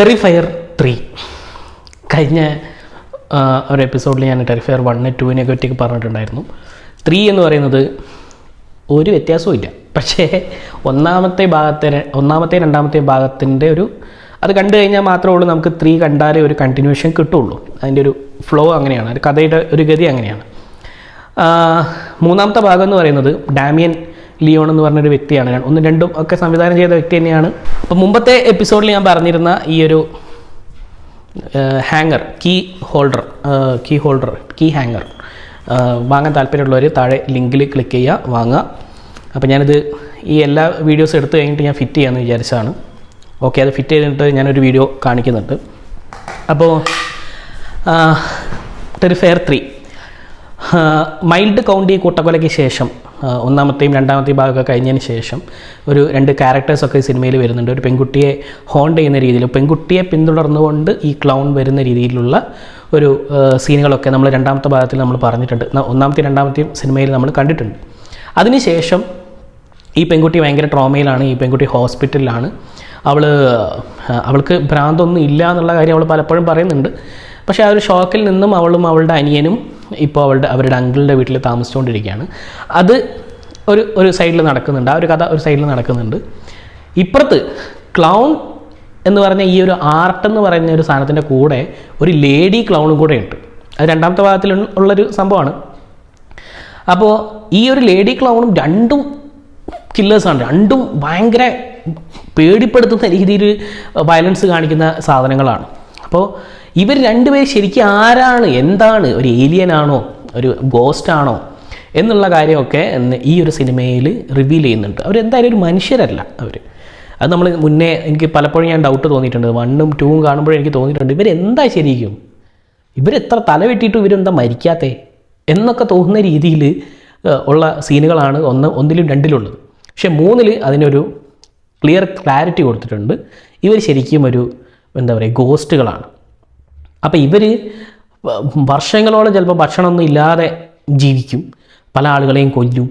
ടെറിഫയർ three. കഴിഞ്ഞ ഒരു എപ്പിസോഡിൽ ഞാൻ ടെറിഫയർ വണ്ണ് ടുവിനെ പറ്റിയൊക്കെ പറഞ്ഞിട്ടുണ്ടായിരുന്നു. ത്രീ എന്ന് പറയുന്നത് ഒരു വ്യത്യാസവും ഇല്ല. പക്ഷേ ഒന്നാമത്തെ ഭാഗത്തെ ഒന്നാമത്തെ രണ്ടാമത്തെ ഭാഗത്തിന്റെ ഒരു അത് കണ്ടു കഴിഞ്ഞാൽ മാത്രമേ ഉള്ളൂ നമുക്ക് ത്രീ കണ്ടാലേ ഒരു കണ്ടിന്യൂഷൻ കിട്ടുള്ളൂ. അതിന്റെ ഒരു ഫ്ലോ അങ്ങനെയാണ്. ഒരു കഥയുടെ ഒരു ഗതി അങ്ങനെയാണ്. മൂന്നാമത്തെ ഭാഗം എന്ന് പറയുന്നത് ഡാമിയൻ ലിയോൺ എന്ന് പറഞ്ഞൊരു വ്യക്തിയാണ്. ഒന്ന് ഒന്നും രണ്ടും ഒക്കെ സംവിധാനം ചെയ്ത വ്യക്തി തന്നെയാണ് അപ്പോൾ മുമ്പത്തെ എപ്പിസോഡിൽ ഞാൻ പറഞ്ഞിരുന്ന ഈ ഒരു hanger key holder key holder key hanger വാങ്ങാൻ താല്പര്യമുള്ളവർ താഴെ ലിങ്കിൽ ക്ലിക്ക് ചെയ്യുക വാങ്ങുക അപ്പോൾ ഞാനിത് ഈ എല്ലാ വീഡിയോസ് എടുത്തു കഴിഞ്ഞിട്ട് ഞാൻ ഫിറ്റ് ചെയ്യാമെന്ന് വിചാരിച്ചതാണ്. ഓക്കെ അത് ഫിറ്റ് ചെയ്തിട്ട് ഞാനൊരു വീഡിയോ കാണിക്കുന്നുണ്ട്. അപ്പോൾ ടെറിഫെയർ ത്രീ മൈൽഡ് കൗണ്ടി കൂട്ടക്കൊലയ്ക്ക് ശേഷം ഒന്നാമത്തെയും രണ്ടാമത്തെയും ഭാഗമൊക്കെ കഴിഞ്ഞതിന് ശേഷം ഒരു രണ്ട് ക്യാരക്ടേഴ്സൊക്കെ ഈ സിനിമയിൽ വരുന്നുണ്ട്. ഒരു പെൺകുട്ടിയെ ഹോണ്ട് ചെയ്യുന്ന രീതിയിൽ പെൺകുട്ടിയെ പിന്തുടർന്നുകൊണ്ട് ഈ ക്ലൗൺ വരുന്ന രീതിയിലുള്ള ഒരു സീനുകളൊക്കെ നമ്മൾ രണ്ടാമത്തെ ഭാഗത്തിൽ നമ്മൾ പറഞ്ഞിട്ടുണ്ട്. ഒന്നാമത്തെ രണ്ടാമത്തെയും സിനിമയിൽ നമ്മൾ കണ്ടിട്ടുണ്ട്. അതിനുശേഷം ഈ പെൺകുട്ടി ഭയങ്കര ട്രോമയിലാണ് ഈ പെൺകുട്ടി ഹോസ്പിറ്റലിലാണ് അവൾ അവൾക്ക് ഭ്രാന്തൊന്നും ഇല്ല എന്നുള്ള കാര്യം അവൾ പലപ്പോഴും പറയുന്നുണ്ട്. പക്ഷേ ആ ഒരു ഷോക്കിൽ നിന്നും അവളും അവളുടെ അനിയനും ഇപ്പോൾ അവളുടെ അവരുടെ അങ്കിളുടെ വീട്ടിൽ താമസിച്ചുകൊണ്ടിരിക്കുകയാണ്. അത് ഒരു ഒരു സൈഡിൽ നടക്കുന്നുണ്ട്. ആ ഒരു കഥ ഒരു സൈഡിൽ നടക്കുന്നുണ്ട്. ഇപ്പുറത്ത് ക്ലൗൺ എന്ന് പറഞ്ഞ ഈ ഒരു ആർട്ട് എന്ന് പറയുന്ന ഒരു സാധനത്തിന്റെ കൂടെ ഒരു ലേഡി ക്ലൗണും കൂടെ ഉണ്ട്. അത് രണ്ടാമത്തെ ഭാഗത്തിൽ ഉള്ളൊരു സംഭവമാണ്. അപ്പോൾ ഈ ഒരു ലേഡി ക്ലൗണും രണ്ടും കില്ലേഴ്സാണ് രണ്ടും ഭയങ്കര പേടിപ്പെടുത്തുന്ന രീതിയിൽ വയലൻസ് കാണിക്കുന്ന സാധനങ്ങളാണ്. അപ്പോൾ ഇവർ രണ്ടുപേർ ശരിക്കും ആരാണ്? എന്താണ്? ഒരു ഏലിയൻ ആണോ ഒരു ഗോസ്റ്റ് ആണോ എന്നുള്ള കാര്യമൊക്കെ ഈ ഒരു സിനിമയിൽ റിവീൽ ചെയ്യുന്നുണ്ട്. അവരെന്തായാലും ഒരു മനുഷ്യരല്ല അവർ അത് നമ്മൾ മുന്നേ എനിക്ക് പലപ്പോഴും ഞാൻ ഡൗട്ട് തോന്നിയിട്ടുണ്ട്. വണ്ണും ടൂവും കാണുമ്പോഴും എനിക്ക് തോന്നിയിട്ടുണ്ട്. ഇവരെന്താ ശരിക്കും? ഇവരെത്ര തല വെട്ടിയിട്ട് ഇവരെന്താ മരിക്കാത്തേ? എന്നൊക്കെ തോന്നുന്ന രീതിയിൽ ഉള്ള സീനുകളാണ് ഒന്ന് ഒന്നിലും രണ്ടിലുള്ളത്. പക്ഷേ മൂന്നിൽ അതിനൊരു ക്ലിയർ ക്ലാരിറ്റി കൊടുത്തിട്ടുണ്ട്. ഇവർ ശരിക്കും ഒരു എന്താ പറയുക ഗോസ്റ്റുകളാണ്. അപ്പോൾ ഇവർ വർഷങ്ങളോളം ചിലപ്പോൾ ഭക്ഷണമൊന്നും ഇല്ലാതെ ജീവിക്കും. പല ആളുകളെയും കൊല്ലും.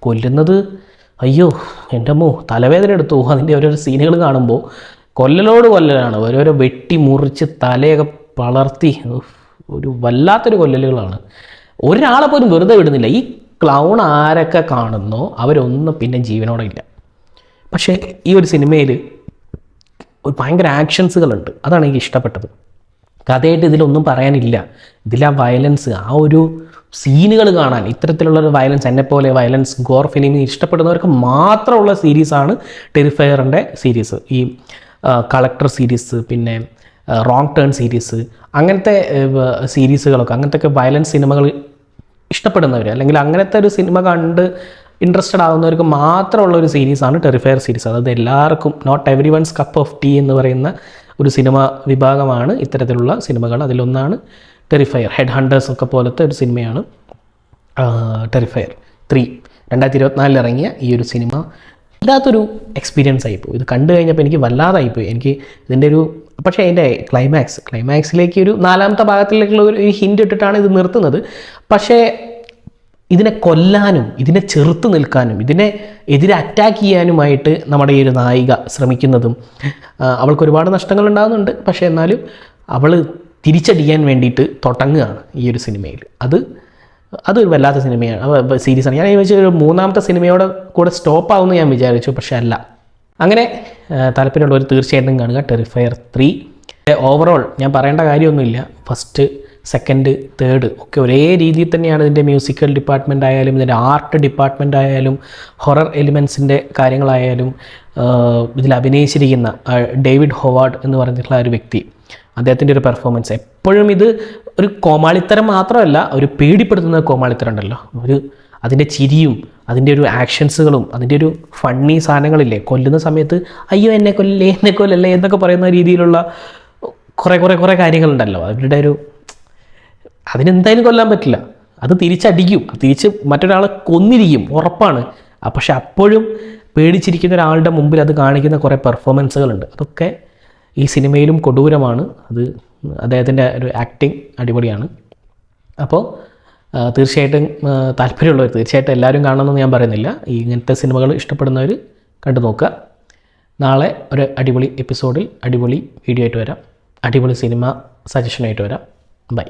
കൊല്ലുന്നത് അയ്യോ എന്റെ അമ്മോ തലവേദന എടുത്തു? അതിന്റെ ഓരോരോ സീനുകൾ കാണുമ്പോൾ കൊല്ലലോട് കൊല്ലലാണ്. ഓരോരോ വെട്ടി മുറിച്ച് തലയൊക്കെ വളർത്തി ഒരു വല്ലാത്തൊരു കൊല്ലലുകളാണ്. ഒരാളെ പോലും വെറുതെ വിടുന്നില്ല. ഈ ക്ലൗൺ ആരൊക്കെ കാണുന്നോ അവരൊന്നും പിന്നെ ജീവനോടെ ഇല്ല. പക്ഷേ ഈ ഒരു സിനിമയിൽ ഒരു ഭയങ്കര ആക്ഷൻസുകളുണ്ട് അതാണ് എനിക്ക് ഇഷ്ടപ്പെട്ടത്. കഥയായിട്ട് ഇതിലൊന്നും പറയാനില്ല. ഇതിലാ വയലൻസ് ആ ഒരു സീനുകൾ കാണാൻ ഇത്തരത്തിലുള്ളൊരു വയലൻസ് എന്നെപ്പോലെ വയലൻസ് ഗോർ ഫിലിം ഇഷ്ടപ്പെടുന്നവർക്ക് മാത്രമുള്ള സീരീസാണ് ടെറിഫയറിന്റെ സീരീസ് ഈ കളക്ടർ സീരീസ് പിന്നെ റോങ് ടേൺ സീരീസ് അങ്ങനത്തെ സീരീസുകളൊക്കെ അങ്ങനത്തെ ഒക്കെ വയലൻസ് സിനിമകൾ ഇഷ്ടപ്പെടുന്നവർ അല്ലെങ്കിൽ അങ്ങനത്തെ ഒരു സിനിമ കണ്ട് ഇൻട്രസ്റ്റഡ് ആകുന്നവർക്ക് മാത്രമുള്ള ഒരു സീരീസാണ് ടെറിഫയർ സീരീസ് അതായത് എല്ലാവർക്കും not everyone's cup of tea എന്ന് പറയുന്ന ഒരു സിനിമ വിഭാഗമാണ് ഇത്തരത്തിലുള്ള സിനിമകൾ. അതിലൊന്നാണ് ടെറിഫയർ ഹെഡ് ഹണ്ടേഴ്സ് ഒക്കെ പോലത്തെ ഒരു സിനിമയാണ് ടെറിഫയർ ത്രീ രണ്ടായിരത്തി ഇരുപത്തിനാലിൽ ഇറങ്ങിയ ഈ ഒരു സിനിമ വല്ലാത്തൊരു എക്സ്പീരിയൻസ് ആയിപ്പോയി ഇത് കണ്ടു കഴിഞ്ഞപ്പോൾ എനിക്ക് വല്ലാതായിപ്പോയി എനിക്ക് ഇതിന്റെ ഒരു പക്ഷേ അതിന്റെ ക്ലൈമാക്സ് ക്ലൈമാക്സിലേക്ക് ഒരു നാലാമത്തെ ഭാഗത്തിലേക്കുള്ള ഒരു ഹിന്റ് ഇട്ടിട്ടാണ് ഇത് നിർത്തുന്നത്. പക്ഷേ ഇതിനെ കൊല്ലാനും ഇതിനെ ചെറുത്ത് നിൽക്കാനും ഇതിനെ എതിരെ അറ്റാക്ക് ചെയ്യാനുമായിട്ട് നമ്മുടെ ഈ ഒരു നായിക ശ്രമിക്കുന്നതും അവൾക്ക് ഒരുപാട് നഷ്ടങ്ങൾ ഉണ്ടാകുന്നുണ്ട്. പക്ഷേ എന്നാലും അവൾ തിരിച്ചടിക്കാൻ വേണ്ടിയിട്ട് തുടങ്ങുകയാണ് ഈ ഒരു സിനിമയിൽ. അത് അതൊരു വല്ലാത്ത സിനിമയാണ്. സീരീസാണ് ഞാൻ വിചാരിച്ചു ഒരു മൂന്നാമത്തെ സിനിമയോടെ കൂടെ സ്റ്റോപ്പ് ആവുമെന്ന് ഞാൻ വിചാരിച്ചു പക്ഷേ അല്ല. അങ്ങനെ താല്പര്യമുള്ളവർ തീർച്ചയായിട്ടും കാണുക. ടെറിഫയർ ത്രീ ഓവറോൾ ഞാൻ പറയേണ്ട കാര്യമൊന്നുമില്ല. ഫസ്റ്റ് സെക്കൻഡ് തേർഡ് ഒക്കെ ഒരേ രീതിയിൽ തന്നെയാണ് ഇതിന്റെ മ്യൂസിക്കൽ ഡിപ്പാർട്ട്മെന്റ് ആയാലും ഇതിന്റെ ആർട്ട് ഡിപ്പാർട്ട്മെന്റ് ആയാലും ഹൊറർ എലിമെൻസിന്റെ കാര്യങ്ങളായാലും ഇതിൽ അഭിനയിച്ചിരിക്കുന്ന ഡേവിഡ് ഹോവാർഡ് എന്ന് പറഞ്ഞിട്ടുള്ള ഒരു വ്യക്തി. അദ്ദേഹത്തിന്റെ ഒരു പെർഫോമൻസ് എപ്പോഴും ഇത് ഒരു കോമാളിത്തരം മാത്രമല്ല ഒരു പേടിപ്പെടുത്തുന്ന കോമാളിത്തരം ഉണ്ടല്ലോ. ഒരു അതിന്റെ ചിരിയും അതിന്റെ ഒരു ആക്ഷൻസുകളും അതിന്റെ ഒരു ഫണ്ണി സാധനങ്ങളില്ലേ? കൊല്ലുന്ന സമയത്ത് അയ്യോ എന്നെ കൊല്ലല്ലേ എന്നെ കൊല്ലല്ലേ എന്നൊക്കെ പറയുന്ന രീതിയിലുള്ള കുറേ കുറേ കുറേ കാര്യങ്ങളുണ്ടല്ലോ. അവരുടെ ഒരു അതിനെന്തായാലും കൊല്ലാൻ പറ്റില്ല. അത് തിരിച്ചടിക്കും. തിരിച്ച് മറ്റൊരാളെ കൊന്നിരിക്കും. ഉറപ്പാണ്. പക്ഷെ അപ്പോഴും പേടിച്ചിരിക്കുന്ന ഒരാളുടെ മുമ്പിൽ അത് കാണിക്കുന്ന കുറേ പെർഫോമൻസുകളുണ്ട് അതൊക്കെ ഈ സിനിമയിലും കൊടൂരമാണ്. അത് അദ്ദേഹത്തിന്റെ ഒരു ആക്ടിങ് അടിപൊളിയാണ്. അപ്പോൾ തീർച്ചയായിട്ടും താല്പര്യമുള്ളവർ തീർച്ചയായിട്ടും എല്ലാവരും കാണണമെന്ന് ഞാൻ പറയുന്നില്ല. ഈ ഇങ്ങനത്തെ സിനിമകൾ ഇഷ്ടപ്പെടുന്നവർ കണ്ടു നോക്കുക. നാളെ ഒരു അടിപൊളി എപ്പിസോഡിൽ അടിപൊളി വീഡിയോ ആയിട്ട് വരാം. അടിപൊളി സിനിമ സജഷനായിട്ട് വരാം. ബൈ